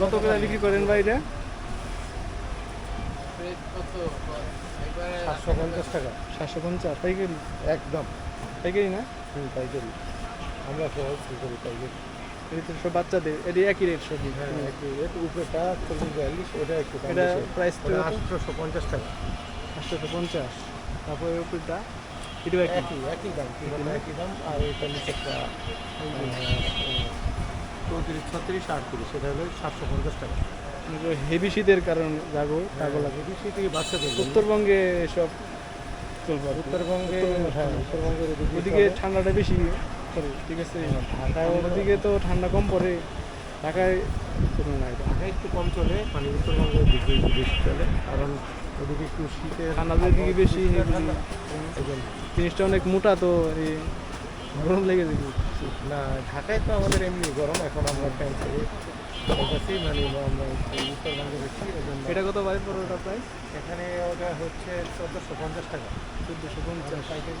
কত করে বিক্রি করেন ভাই এটা? সাতশো পঞ্চাশ টাকা। সাতশো পঞ্চাশ পাইকারি? একদম। পাইকারি না? হুম পাইকারি। আমরা সহজ করি পাইকারি? এটা সব বাচ্চাদের এটা একই রেট সব। হ্যাঁ একটু রেট উপরেটা চল্লিশ বিয়াল্লিশ ওটা একটু এটা প্রাইস আটশোশো পঞ্চাশ টাকা। আটশোশো পঞ্চাশ তারপরে উপরটা এটাও একই। একই একই দাম। একই দাম আর এটা নিচেরটা চৌত্রিশ ছত্রিশ আটত্রিশ সেটা হলো সাতশো পঞ্চাশ টাকা। হেভি শীতের কারণ জাগো কাগো লাগে। বেশি থেকে বাচ্চাদের। উত্তরবঙ্গে সব চলবে আর কি। উত্তরবঙ্গে হ্যাঁ উত্তরবঙ্গের ওদিকে ঠান্ডাটা বেশি পড়ে ঠিক আছে? ঢাকায় ওদিকে তো ঠান্ডা কম পড়ে ঢাকায় এটা ঢাকায় একটু কম চলে মানে উত্তরবঙ্গের দিকে বেশি চলে কারণ ওদিকে একটু শীতের ঠান্ডাদের দিকে বেশি। জিনিসটা অনেক মোটা তো এই গরম লেগে যাবে না ঢাকায় তো আমাদের এমনি গরম এখন আমরা ফ্যান মানে আমরা উত্তরবঙ্গে বেশি এটা কত বাড়ি পড়ো ওটা প্রাইস এখানে ওটা হচ্ছে চোদ্দোশো পঞ্চাশ টাকা। চোদ্দোশো পঞ্চাশ। পাইকারি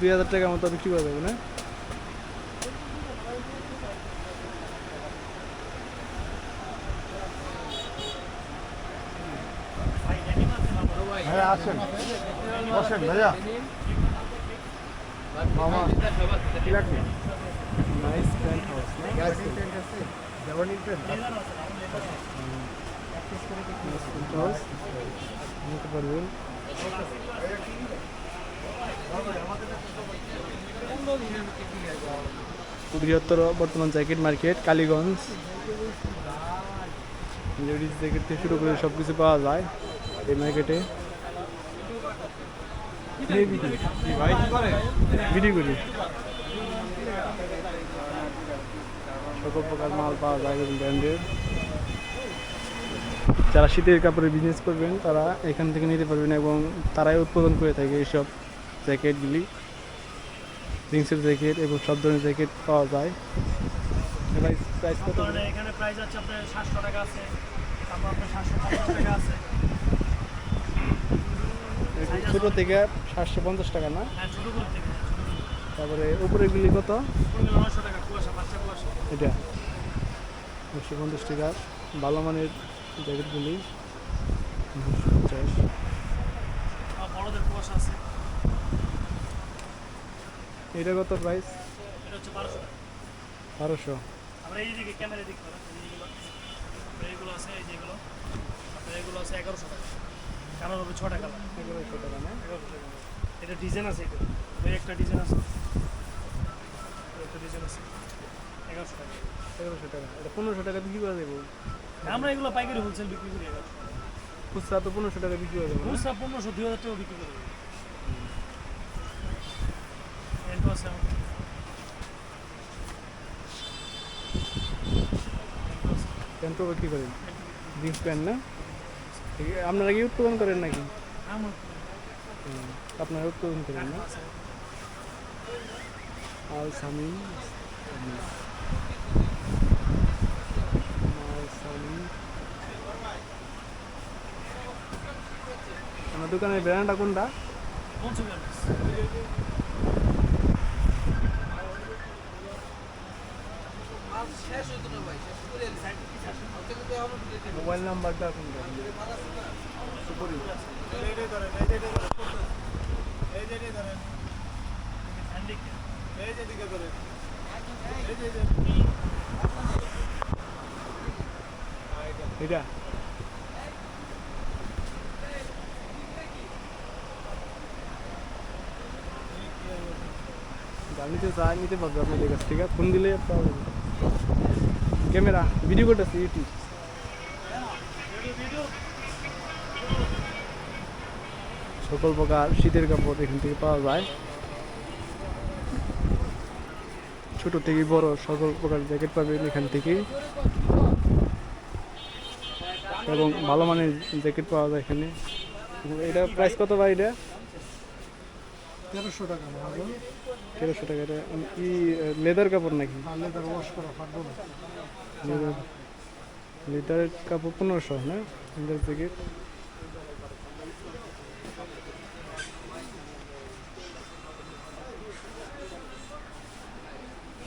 দুই হাজার টাকা মতো বিক্রি করা যাবে না? আসেন। বসেন ভাইয়া। মামা কি লাগবে? নাইস প্যান্ট হাউস না? জাপানি প্যান্ট প্যান্ট হাউস নিতে পারবেন বৃহত্তর বর্তমান jacket market Kaliganj. Ladies jacket থেকে শুরু করে সব কিছু পাওয়া যায় এই মার্কেটে প্রকার মাল পাওয়া যায় ব্র্যান্ডের যারা শীতের কাপড়ের বিজনেস করবেন, তারা এখান থেকে নিতে পারবেন এবং তারাই উৎপাদন করে থাকে এইসব জ্যাকেটগুলি। জিন্সের জ্যাকেট এবং সব ধরনের জ্যাকেট পাওয়া যায়। প্রাইস কত এখানে প্রাইস আছে আপনার সাতশো টাকা আছে, তারপর আপনার সাতশো পঞ্চাশ টাকা আছে। ছোটো থেকে সাতশো পঞ্চাশ টাকা না? হ্যাঁ তারপরে কত? নশো কুয়াশা বাচ্চা কুয়াশা। এটা। একশো পঞ্চাশ টাকা। ভালো মানের জ্যাকেটগুলি দুশো পঞ্চাশ। আর বড়দের কুয়াশা আছে। এটা কত প্রাইস এটা হচ্ছে বারোশো এইগুলো আছে এই যেগুলো এগুলো আছে এগারোশো টাকা। কারণ হবে ছ টাকা লাগে। এগারোশো টাকা না? এগারোশো টাকা এটা ডিজাইন আছে এটা। ওই একটা ডিজাইন আছে। একটা ডিজাইন আছে। এগারোশো টাকা। এগারোশো টাকা। এটা পনেরোশো টাকা বিক্রি করে দেবো আমরা এগুলো পাইকারি হোলসেল বিক্রি করি এগারোশো খুচরা তো পনেরোশো টাকা বিক্রি করে দেবো খুচরা পনেরোশো দুই হাজার টাকা বিক্রি করে দেবো এন্টো আছে আমার। বিক্রি করেন। জিন্স প্যান্ট না? আপনারা কি উৎপাদন করেন নাকি? আপনারা উৎপাদন করেন না? আল সামিন। আমার দোকানের ব্র্যান্ডটা কোনটা পৌঁছে যাবে মোবাইল নাম্বারটা কোনটা এটা? যা নিতে চাই নিতে পারবে আপনাদের কাছ থেকে। ফোন দিলে পাওয়া যাবে ক্যামেরা ভিডিও করতেছি ইউটিউব সকল প্রকার শীতের কাপড় এখান থেকে পাওয়া যায়। ছোট থেকে বড় সকল প্রকার জ্যাকেট পাবেন এখান থেকে। এবং ভালো মানের জ্যাকেট পাওয়া যায় এখানে। এটা প্রাইস কত ভাই এটা? তেরোশো টাকা তেরোশো টাকা এটা কি লেদার কাপড় নাকি? লেদার ওয়াশ করা ফাটবো না লেদার লেদারের কাপড় পনেরোশো না leather jacket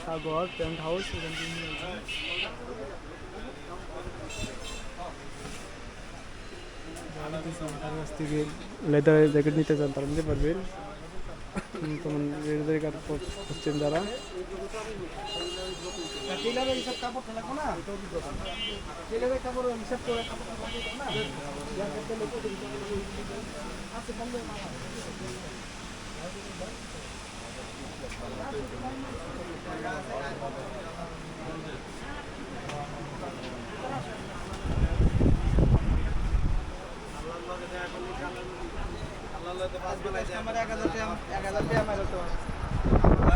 Sagar tent house এখান থেকে নিয়ে আসবেন। যারা নিতে চান তার কাছ থেকে লেদারের জ্যাকেট নিতে চান তারা নিতে পারবেন লেদার জ্যাকেট খুঁজছেন যারা টেলারের হিসাব কাপড়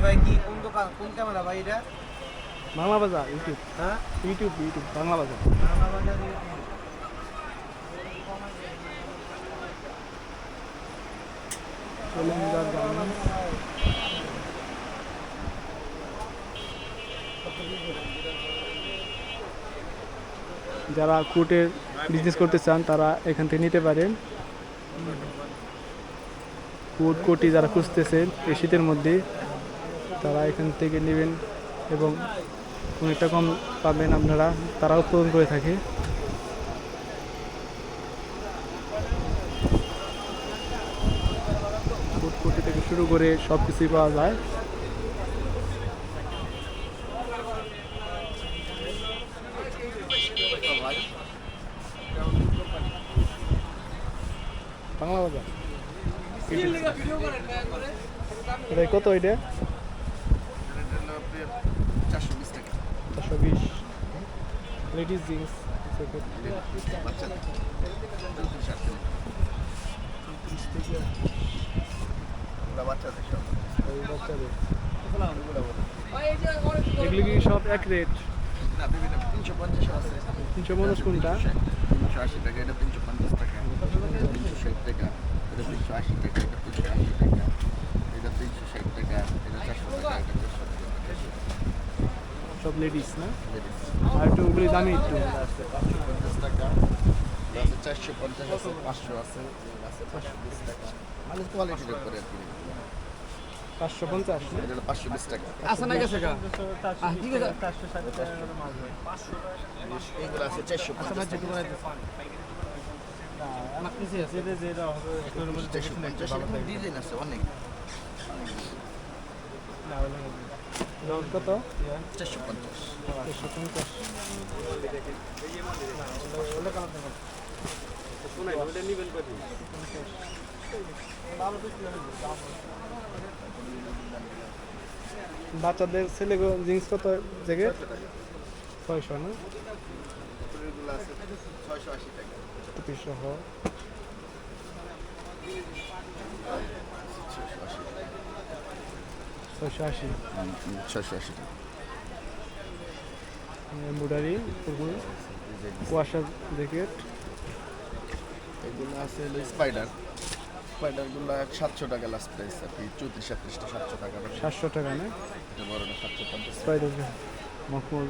ভাই কি কোন দোকান কোন ক্যামেরা ভাই এটা? বাংলা বাজার ইউটিউব। হ্যাঁ? ইউটিউব ইউটিউব বাংলা বাজার। যারা কোর্টের বিজনেস করতে চান তারা এখান থেকে নিতে পারেন। কোট কোটি যারা খুঁজতেছেন এই শীতের মধ্যে, তারা এখান থেকে নেবেন এবং অনেকটা কম পাবেন আপনারা, তারা উৎপাদন করে থাকে। কোট কোটি থেকে শুরু করে সব কিছুই পাওয়া যায় বাংলা বাজার এটা কত এটা চারশো বিশ। লেডিস জিন্স এগুলি কি সব এক রেট তিনশো পঞ্চাশ তিনশো পঞ্চাশ কোনটা আশি টাকা, এটা তিনশো পঞ্চাশ টাকা, তিনশো ষাট টাকা, এটা তিনশো আশি টাকা, এটা তিনশো আশি টাকা। টাকা এটা চারশো টাকা এটা চারশো সব লেডিস না? আর একটু ওগুলি দামি একটু। পাঁচশো পঞ্চাশ টাকা। আছে চারশো পঞ্চাশ আছে পাঁচশো আছে আছে পাঁচশো বিশ টাকা। মানে কোয়ালিটির উপরে আর কি। পাঁচশো পঞ্চাশ না? পাঁচশো বিশ টাকা। আসে না গেছে আছে। এইগুলো আছে চারশো পঞ্চাশ ডিজাইন আছে অনেক। বাচ্চাদের ছেলে জিন্স কত জ্যাকেট ছয়শো না? ছয়শো আশি টাকা। ছয়শো আশি। ছয়শো আশি টাকা। এমব্রয়ডারি কুয়াশা জ্যাকেট। এগুলো আছে স্পাইডার। স্পাইডারগুলো সাতশো টাকা লাস্ট প্রাইস আর কি চৌত্রিশ সাতত্রিশটা সাতশো টাকা সাতশো টাকা না? এটা বড়টা সাতশো পঞ্চাশ। স্পাইডার মখমল।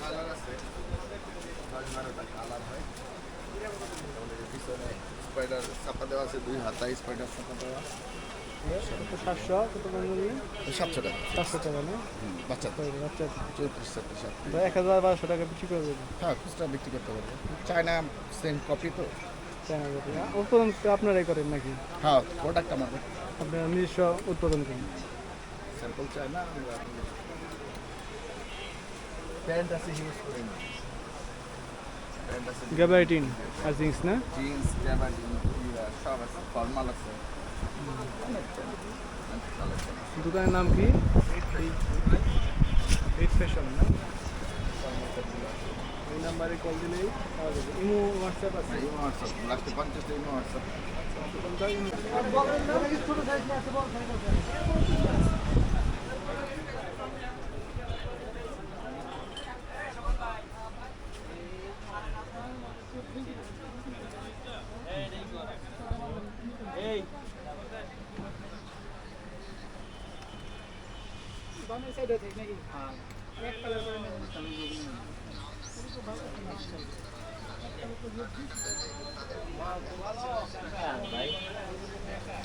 কালার আছে। কালার হয়। পিছনে স্পাইডার চাপা দেওয়া আছে দুই হাতা স্পাইডার চাপা দেওয়া। সাতশো সাতশো টাকা। চারশো টাকা না? বাচ্চা। বাচ্চা। চৌত্রিশ ছত্রিশ এক হাজার বারোশো টাকা বিক্রি করে দেবে। হ্যাঁ খুচরা বিক্রি করতে পারব। চায়না সেম কপি তো। চায়না জাতি উৎপাদন তো আপনারাই করেন নাকি? হ্যাঁ প্রোডাক্ট আমাদের আপনারা নিজস্ব উৎপাদন করেন। স্যাম্পল চায়না প্যান্ট আছে ইউজ না প্যান্ট আছে গ্যাবাইটিন আর জিন্স না জিন্স জ্যাবাডিন সব আছে ফর্মাল আছে দোকানের নাম কি এইট ফ্যাশন না এই নাম্বারে কল দিলেই পাওয়া যাবে ইমো হোয়াটসঅ্যাপ আছে হোয়াটসঅ্যাপ লাস্টে পঞ্চাশটা ইনো হোয়াটসঅ্যাপ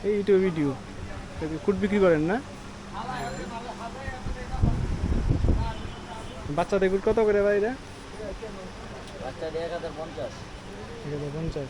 এই ইউটিউব ভিডিও খুট বিক্রি করেন না? বাচ্চাদের গুড় কত করে বাইরে এটা বাচ্চাদের পঞ্চাশ পঞ্চাশ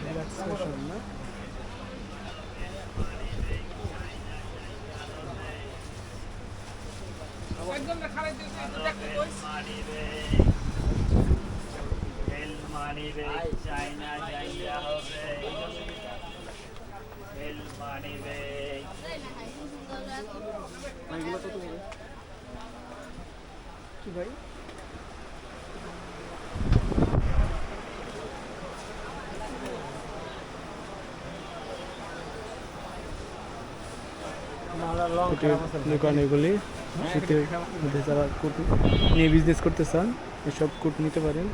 Relaxation না? চাইনা যাইয়া হবে হেল মানিবে কি ভাই কুটির দোকান এগুলি। শীতের মধ্যে যারা কুট নিয়ে বিজনেস করতে চান, এসব কুট নিতে পারেন।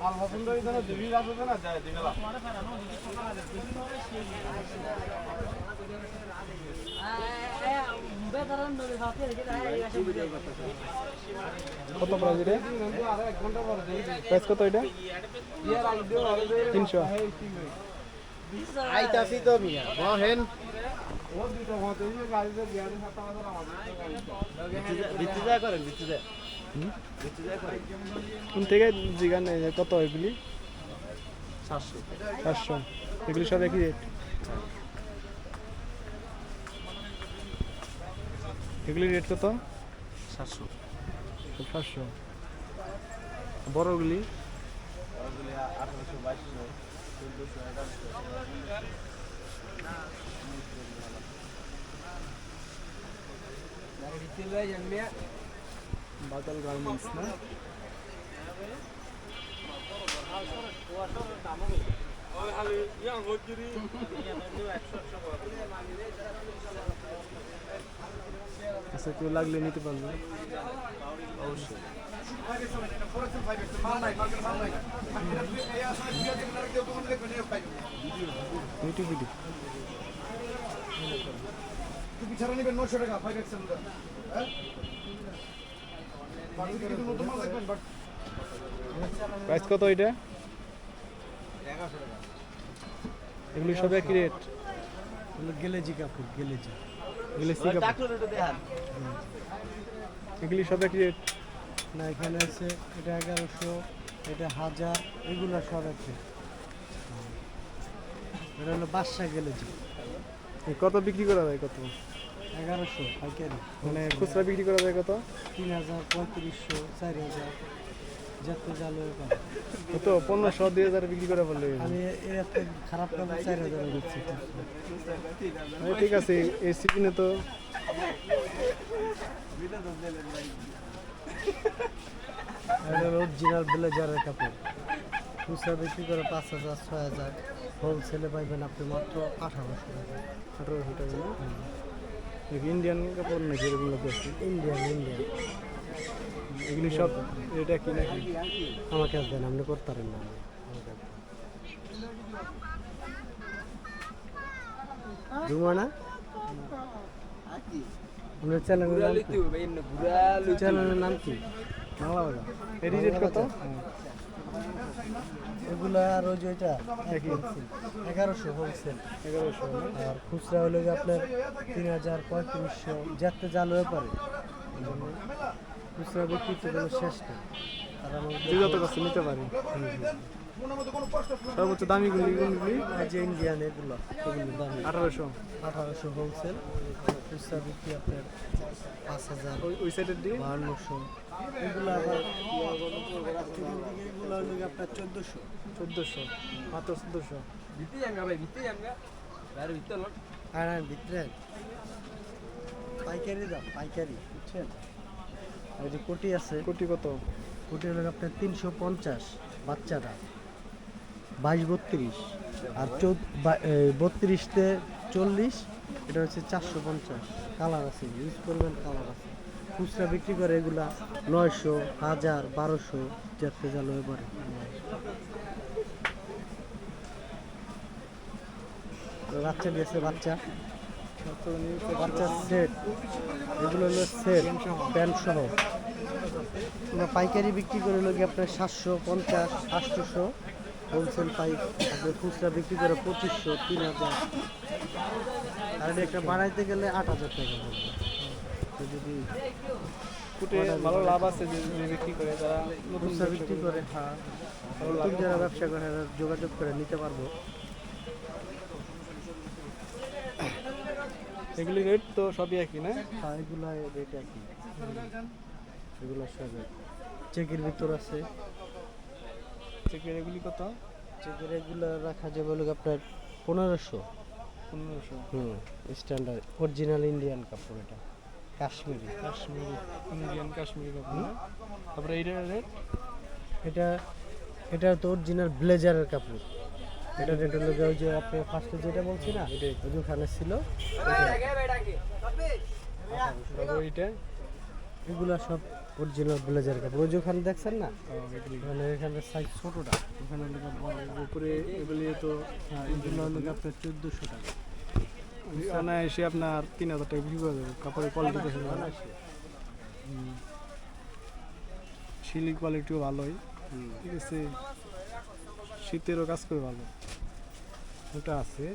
মাল পছন্দ হইছে না ফিট আছে না যায় দিবেলা কত প্রাইস এটা? কত এটা? তিনশো। আইতাছি তো মিয়া। বহেন কোন থেকে জিগান কত এগুলি? সাতশো। চারশো এগুলি সব একই রেট এগুলি রেট কত? সাতশো। সাতশো। বড়গুলি বাদল গার্মেন্টস না? আচ্ছা কেউ লাগলে নিতে পারবে। নিবেন নশো টাকা ফাইভ এক্সেল হ্যাঁ? প্রাইস কত এটা? এগুলি সব একই রেট গেলেজি কাপড় গেলেজি। এগুলি এগুলি সব একই রেট। না এখানে আছে এটা এগারোশো এটা হাজার এগুলো সব আছে এটা হলো বাদশা গেলেজি। কত বিক্রি করা যায় কত? এগারোশো পাইকারি। মানে খুচরা বিক্রি করা যায় কত? তিন হাজার পঁয়ত্রিশশো চার হাজার। যত জাল কত পনেরোশো দুই হাজার বিক্রি করা বললে আমি এত খারাপ কাপড় চার হাজার দিচ্ছি। আরে ঠিক আছে এই সিজনে তো এটা অরিজিনাল ব্লেজারের কাপড়। খুচরা বিক্রি করে পাঁচ হাজার ছয় হাজার। হোলসেলে পাইবেন আপনি মাত্র আঠারোশো টাকা। আঠারোশো টাকা ইন্ডিয়ান কাপড় নাকি এরকম লোক আছে ইন্ডিয়ান ইন্ডিয়ান এগুলি সব এটা কি নাকি? আমাকে আর দেন আপনি করতে পারেন না। আপনার চ্যানেলের নাম কি? চ্যানেলের নাম কি? বাংলা বাজার। এর রেট কত? এগুলা আর ওই যে ওইটা এগারোশো হোলসেল এগারোশো আর খুচরা হলে যে আপনার তিন হাজার পঁয়ত্রিশশো যাতে জাল হয়ে পারে। খুচরা বিক্রি তো কোনো শেষ নেই আর যে যত কাছে নিতে পারি। সর্বোচ্চ দামি গুলি কোনগুলি? যে ইন্ডিয়ান এগুলো এগুলো দামি। আঠারোশো। আঠারোশো হোলসেল খুচরা বিক্রি আপনার পাঁচ হাজার ওই সাইডের বাহান্নশো। এগুলো আবার এগুলো হলো আপনার চোদ্দোশো। চোদ্দোশো মাত্র চোদ্দোশো। ভিতরে পাইকারি দাম পাইকারি বুঝছেন? আর যে কোটি আছে কোটি কত? কোটি হলো আপনার তিনশো পঞ্চাশ বাচ্চারা। বাইশ বত্রিশ। আর চৌদ বত্রিশতে চল্লিশ এটা হচ্ছে চারশো পঞ্চাশ। কালার আছে ইউজ করবেন কালার আছে। খুচরা বিক্রি করে এগুলা নয়শো হাজার বারোশো যাতে জাল হয়ে পারে বাচ্চা দিয়েছে বাচ্চা। বাচ্চা সেট এগুলো হলো সেট প্যান্ট সহ। আমরা পাইকারি বিক্রি করে লোক আপনার সাতশো পঞ্চাশ আটশোশো হোলসেল পাইপ আপনার খুচরা বিক্রি করে পঁচিশশো তিন হাজার। আর এটা একটা বাড়াইতে গেলে আট হাজার টাকা তো যদি ভালো লাভ আছে যে বিক্রি করে তারা খুচরা ব্যবসা বিক্রি করে। হ্যাঁ। যারা ব্যবসা করে যোগাযোগ করে নিতে পারব। এগুলি রেট তো সবই একই না? হ্যাঁ এগুলা রেট কি এগুলো সব চেকের ভিতর আছে। চেকের এগুলি কত? চেকের এগুলো রাখা যাবে হলো আপনার পনেরোশো। পনেরোশো। হুম স্ট্যান্ডার্ড অরিজিনাল ইন্ডিয়ান কাপড় এটা। কাশ্মীরি। কাশ্মীরি ইন্ডিয়ান কাশ্মীরি কাপড়? তারপরে এইটার রেট এটা এটা তো অরিজিনাল ব্লেজারের কাপড়। এটা রেট হলো ওই যে আপনি ফার্স্টে যেটা বলছি না এটাই। ওই যে ওখানে ছিল তারপর এগুলো সব অরিজিনাল ব্লেজার কাপড়। ওই যে ওখানে দেখছেন না? ওখানে এখানে সাইজ ছোটটা। ওখানে উপরে এগুলি তো হ্যাঁ হলো গিয়ে আপনার চোদ্দোশো টাকা। অনায়াসে আপনার তিন হাজার টাকা বিক্রি করে দেবে কাপড়ের কোয়ালিটি দেখে শিলি কোয়ালিটিও ভালোই। ঠিক আছে। শীতেরও কাজ করে ভালো। ওটা আছে।